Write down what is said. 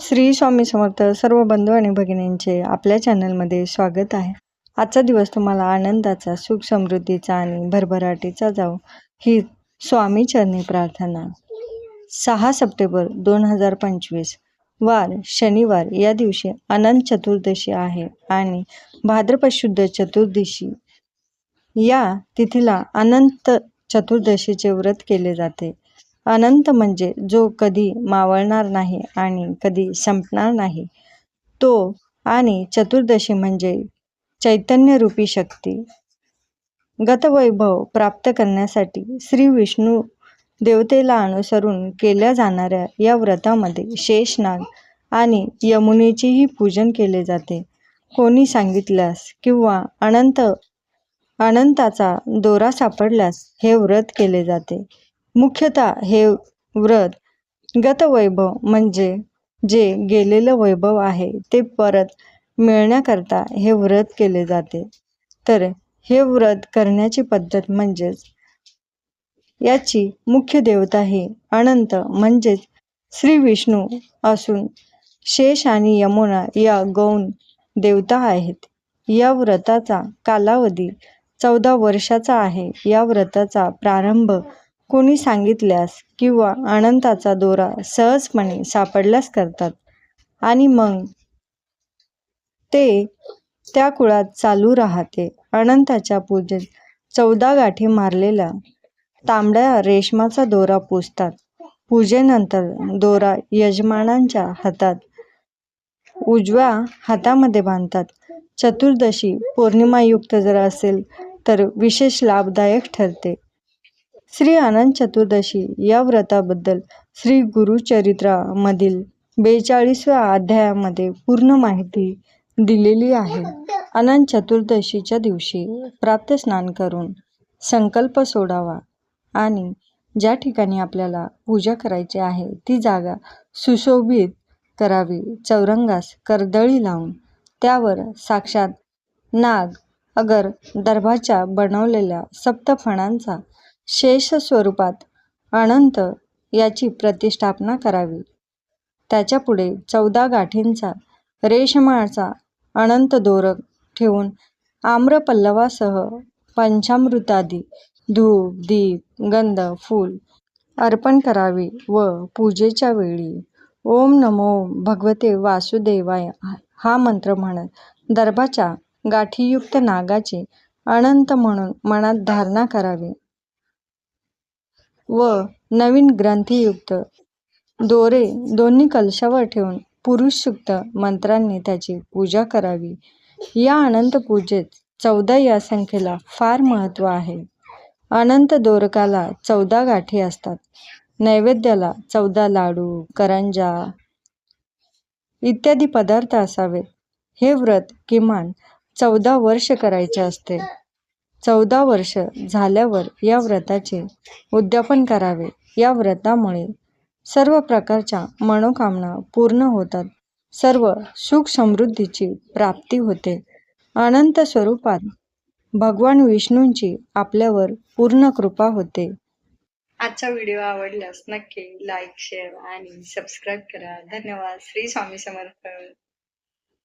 श्री स्वामी समर्थ सर्व बंधू आणि भगिनींचे आपल्या चॅनलमध्ये स्वागत आहे. आजचा दिवस तुम्हाला आनंदाचा सुख समृद्धीचा आणि भरभराटीचा जाओ ही स्वामी चरणी प्रार्थना. सहा सप्टेंबर दोन हजार पंचवीस वार शनिवार या दिवशी अनंत चतुर्दशी आहे आणि भाद्रपद शुद्ध चतुर्दशी. या तिथीला अनंत चतुर्दशीचे व्रत केले जाते. अनंत म्हणजे जो कधी मावळणार नाही आणि कधी संपणार नाही. तो आणि चतुर्दशी म्हणजे चैतन्यरूपी शक्ती. गतवैभव प्राप्त करण्यासाठी श्री विष्णू देवतेला अनुसरून केल्या जाणाऱ्या या व्रतामध्ये शेषनाग आणि यमुनेचेही पूजन केले जाते. कोणी सांगितल्यास किंवा अनंत अनंताचा दोरा सापडल्यास हे व्रत केले जाते. मुख्यतः हे व्रत गतवैभव म्हणजे जे गेलेलं वैभव आहे ते परत मिळण्याकरता हे व्रत केले जाते. तर हे व्रत करण्याची पद्धत म्हणजेच याची मुख्य देवता ही अनंत म्हणजेच श्री विष्णू असून शेष आणि यमुना या गौण देवता आहेत. या व्रताचा कालावधी चौदा वर्षाचा आहे. या व्रताचा प्रारंभ कोणी सांगितल्यास किंवा अनंताचा दोरा सहजपणे सापडल्यास करतात. आणि मग ते त्या कुळात चालू राहते. अनंताच्या पूजेत चौदा गाठी मारलेल्या तांबड्या रेशमाचा दोरा पुजतात पूजेनंतर दोरा यजमानांच्या हातात उजव्या हातामध्ये बांधतात. चतुर्दशी पौर्णिमायुक्त जर असेल तर विशेष लाभदायक ठरते. श्री अनंत चतुर्दशी या व्रताबद्दल श्री गुरुचरित्रामधील बेचाळीसव्या अध्यायामध्ये पूर्ण माहिती दिलेली आहे. अनंत चतुर्दशीच्या दिवशी प्राप्त स्नान करून संकल्प सोडावा आणि ज्या ठिकाणी आपल्याला पूजा करायची आहे ती जागा सुशोभित करावी. चौरंगास कर्दळी लावून त्यावर साक्षात नाग अगर दर्भाच्या बनवलेल्या सप्तफणांचा शेष स्वरूपात अनंत याची प्रतिष्ठापना करावी. त्याच्यापुढे चौदा गाठींचा रेशमाचा अनंत दोरक ठेवून आम्रपल्लवासह पंचामृतादी धूप दीप गंध फूल अर्पण करावे व पूजेच्या वेळी ओम नमो भगवते वासुदेवाय हा मंत्र म्हणत दर्भाच्या गाठीयुक्त नागाचे अनंत म्हणून मनात धारणा करावी. व नवीन ग्रंथीयुक्त. दोरे दोन्ही कलशावर ठेवून पुरुषयुक्त मंत्रांनी त्याची पूजा करावी. या अनंत पूजेत चौदा या संख्येला फार महत्त्व आहे. अनंत दोरकाला चौदा गाठी असतात. नैवेद्याला चौदा लाडू करंजा इत्यादी पदार्थ असावेत. हे व्रत किमान चौदा वर्ष करायचे असते. चौदा वर्ष झाल्यावर या व्रताचे उद्यापन करावे. या व्रतामुळे सर्व प्रकारच्या मनोकामना पूर्ण होतात. सर्व सुख समृद्धीची प्राप्ती होते. अनंत स्वरूपात भगवान विष्णूंची आपल्यावर पूर्ण कृपा होते. आजचा व्हिडिओ आवडल्यास नक्की लाईक शेअर आणि सबस्क्राईब करा. धन्यवाद. श्री स्वामी समर्थ.